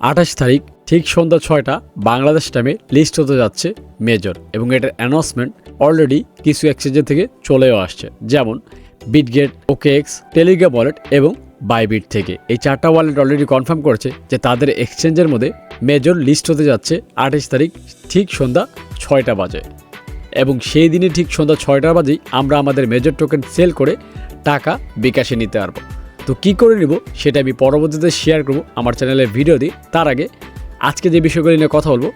আঠাশ তারিখ ঠিক সন্ধ্যা ছয়টা বাংলাদেশ টাইমে লিস্ট হতে যাচ্ছে মেজর এবং এটার অ্যানাউন্সমেন্ট অলরেডি কিছু এক্সচেঞ্জের থেকে চলেও আসছে। যেমন বিটগেট ওকেএক্স টেলিগ্রাম ওয়ালেট এবং বাইবিট থেকে। এই চারটা ওয়ালেট অলরেডি কনফার্ম করেছে যে তাদের এক্সচেঞ্জের মধ্যে মেজর লিস্ট হতে যাচ্ছে আঠাশ তারিখ ঠিক সন্ধ্যা ছয়টা বাজে। এবং সেই দিনে ঠিক সন্ধ্যা ছয়টা বাজেই আমরা আমাদের মেজর টোকেন সেল করে টাকা বিকাশে নিতে পারব। তো কী করে নিব সেটা আমি পরবর্তীতে শেয়ার করব আমার চ্যানেলে ভিডিও দিই তার আগে, আজকে যে বিষয়গুলি নিয়ে কথা বলব,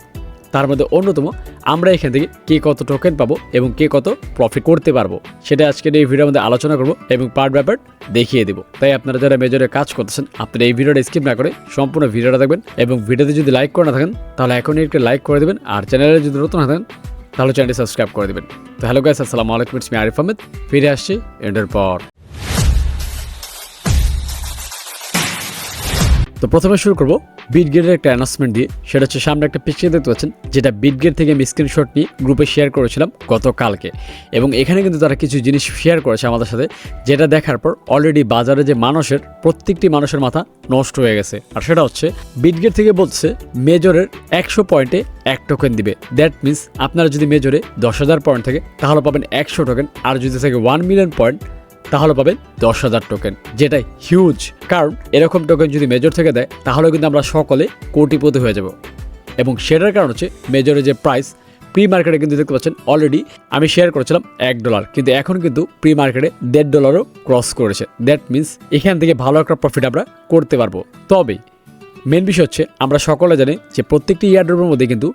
তার মধ্যে অন্যতম, আমরা এখান থেকে কে কত টোকেন পাবো এবং কে কত প্রফিট করতে পারব, সেটা আজকের এই ভিডিওর মধ্যে আলোচনা করব এবং পার্ট ব্যাপার দেখিয়ে দেবো। তাই আপনারা যারা মেজরে কাজ করতেছেন, আপনারা এই ভিডিওটা স্কিপ না করে সম্পূর্ণ ভিডিওটা দেখবেন এবং ভিডিওতে যদি লাইক করে না থাকেন, তাহলে এখনই একটু লাইক করে দেবেন আর চ্যানেলে যদি নতুন না থাকেন, তাহলে চ্যানেলটি সাবস্ক্রাইব করে দেবেন। তো হ্যালো গাইস আসসালামু আলাইকুম আরিফ আহমেদ ফিরে আসছি এন্ডের পর। তো প্রথমে শুরু করব বিটগেটের একটা অ্যানাউন্সমেন্ট দিয়ে। সেটা হচ্ছে সামনে একটা পিকচার দেখতে পাচ্ছেন, যেটা বিটগেট থেকে আমি স্ক্রিনশট নিয়ে গ্রুপে শেয়ার করেছিলাম গতকালকে। এবং এখানে কিন্তু তারা কিছু জিনিস শেয়ার করেছে আমাদের সাথে, যেটা দেখার পর অলরেডি বাজারে যে মানুষের, প্রত্যেকটি মানুষের মাথা নষ্ট হয়ে গেছে। আর সেটা হচ্ছে বিটগেট থেকে বলছে, মেজরের একশো পয়েন্টে এক টোকেন দিবে। দ্যাট মিন্স আপনারা যদি মেজরে দশ হাজার পয়েন্ট থাকে, তাহলে পাবেন একশো টোকেন আর যদি থাকে ওয়ান মিলিয়ন পয়েন্ট তাহলে পাবেন দশ হাজার টোকেন যেটা হিউজ কারণ এরকম টোকেন যদি মেজর থেকে দেয়, তাহলে কিন্তু আমরা সকলে কোটিপতি হয়ে যাব। এবং সেটার কারণ হচ্ছে মেজরের যে প্রাইস প্রি মার্কেটে কিন্তু দেখতে পাচ্ছেন অলরেডি আমি শেয়ার করেছিলাম এক ডলার কিন্তু এখন কিন্তু প্রি মার্কেটে দেড় ডলারও ক্রস করেছে। দ্যাট মিন্স এখান থেকে ভালো একটা প্রফিট আমরা করতে পারব। তবে মেন বিষয় হচ্ছে, আমরা সকলে জানি যে প্রত্যেকটি ইয়ারড্রপের মধ্যে কিন্তু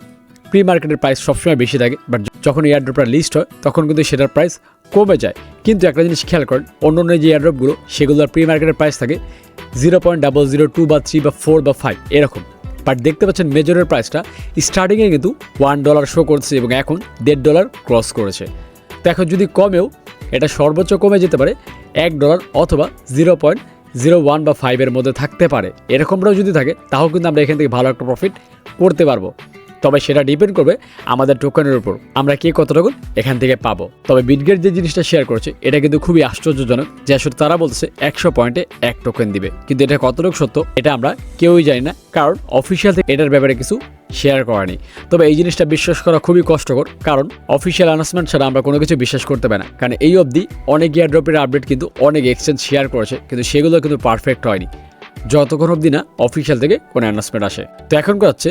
প্রি মার্কেটের প্রাইস সবসময় বেশি থাকে বাট যখন এয়ারড্রপটা লিস্ট হয়, তখন কিন্তু সেটার প্রাইস কমে যায়। কিন্তু একটা জিনিস খেয়াল করেন অন্য অন্য যে এয়ারড্রপগুলো সেগুলোর প্রি মার্কেটের প্রাইস থাকে zero point double zero two বা থ্রি বা ফোর বা ফাইভ এরকম। বাট দেখতে পাচ্ছেন মেজরের প্রাইসটা স্টার্টিংয়ে কিন্তু ওয়ান ডলার শো করছে এবং এখন দেড় ডলার ক্রস করেছে। তো এখন যদি কমেও, এটা সর্বোচ্চ কমে যেতে পারে এক ডলার অথবা জিরো পয়েন্ট জিরো ওয়ান বা ফাইভের মধ্যে থাকতে পারে। এরকমটাও যদি থাকে, তাও কিন্তু আমরা এখান থেকে ভালো একটা প্রফিট করতে পারব। তবে সেটা ডিপেন্ড করবে আমাদের টোকেনের উপর। আমরা কে কত টোকেন এখান থেকে পাবো। তবে বিটগেট যে জিনিসটা শেয়ার করছে, এটা কিন্তু খুবই আশ্চর্যজনক যে আসলে তারা বলছে একশো পয়েন্টে এক টোকেন দিবে। কিন্তু এটা কতটুকু সত্য, এটা আমরা কেউই জানি না, কারণ অফিসিয়াল থেকে এটার ব্যাপারে কিছু শেয়ার করা নেই। তবে এই জিনিসটা বিশ্বাস করা খুবই কষ্টকর, কারণ অফিসিয়াল অ্যানাউন্সমেন্ট ছাড়া আমরা কোনো কিছু বিশ্বাস করতে পারি না। কারণ এই অবধি অনেক ইয়ারড্রপের আপডেট কিন্তু অনেক এক্সচেঞ্জ শেয়ার করেছে, কিন্তু সেগুলো কিন্তু পারফেক্ট হয়নি। যতক্ষণ অবধি না অফিসিয়াল থেকে কোনো অ্যানাউন্সমেন্ট আসে। তো এখন হচ্ছে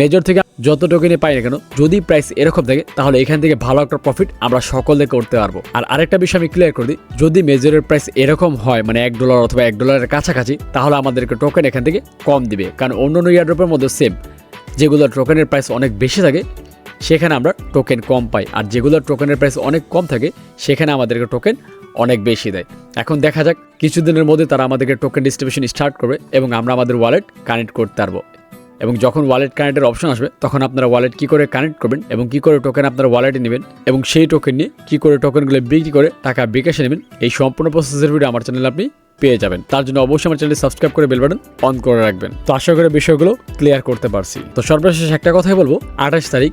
মেজর থেকে যত টোকেনে পাই না কেন, যদি প্রাইস এরকম থাকে, তাহলে এখান থেকে ভালো একটা প্রফিট আমরা সকলে করতে পারব। আর আরেকটা বিষয় আমি ক্লিয়ার করে দিই, যদি মেজরের প্রাইস এরকম হয় মানে এক ডলার অথবা এক ডলারের কাছাকাছি, তাহলে আমাদেরকে টোকেন এখান থেকে কম দিবে। কারণ অন্য অন্য ইয়ারড্রপের মধ্যে সেম যেগুলো টোকেনের প্রাইস অনেক বেশি থাকে, সেখানে আমরা টোকেন কম পাই। আর যেগুলো টোকেনের প্রাইস অনেক কম থাকে, সেখানে আমাদেরকে টোকেন অনেক বেশি দেয়। এখন দেখা যাক, কিছুদিনের মধ্যে তারা আমাদেরকে টোকেন ডিস্ট্রিবিউশন স্টার্ট করবে এবং আমরা আমাদের ওয়ালেট কানেক্ট করতে পারব। এবং যখন ওয়ালেট কানেক্টের অপশন আসবে, তখন আপনারা ওয়ালেট কী করে কানেক্ট করবেন এবং কী করে টোকেন আপনারা ওয়ালেটে নেবেন এবং সেই টোকেন নিয়ে কী করে টোকেনগুলো বিক্রি করে টাকা বিকাশে নেবেন, এই সম্পূর্ণ প্রসেসের ভিডিও আমার চ্যানেলে আপনি পেয়ে যাবেন। তার জন্য অবশ্যই আমার চ্যানেলটি সাবস্ক্রাইব করে বেল বাটন অন করে রাখবেন। তো আশা করি বিষয়গুলো ক্লিয়ার করতে পারছি। তো সর্বশেষ একটা কথাই বলব, আঠাশ তারিখ,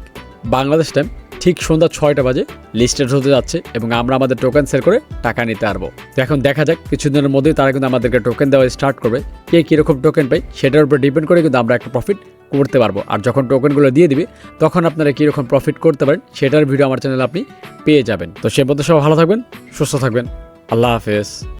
বাংলাদেশ টাইম ঠিক সন্ধ্যা ছয়টা বাজে লিস্টেড হতে যাচ্ছে এবং আমরা আমাদের টোকেন সেল করে টাকা নিতে পারব। এখন দেখা যাক, কিছুদিনের মধ্যেই তারা কিন্তু আমাদেরকে টোকেন দেওয়া স্টার্ট করবে। কে কীরকম টোকেন পাই সেটার উপর ডিপেন্ড করে কিন্তু আমরা একটা প্রফিট করতে পারব। আর যখন টোকেনগুলো দিয়ে দিবে, তখন আপনারা কীরকম প্রফিট করতে পারেন, সেটার ভিডিও আমার চ্যানেলে আপনি পেয়ে যাবেন। তো সে পর্যন্ত সব ভালো থাকবেন, সুস্থ থাকবেন। আল্লাহ হাফেজ।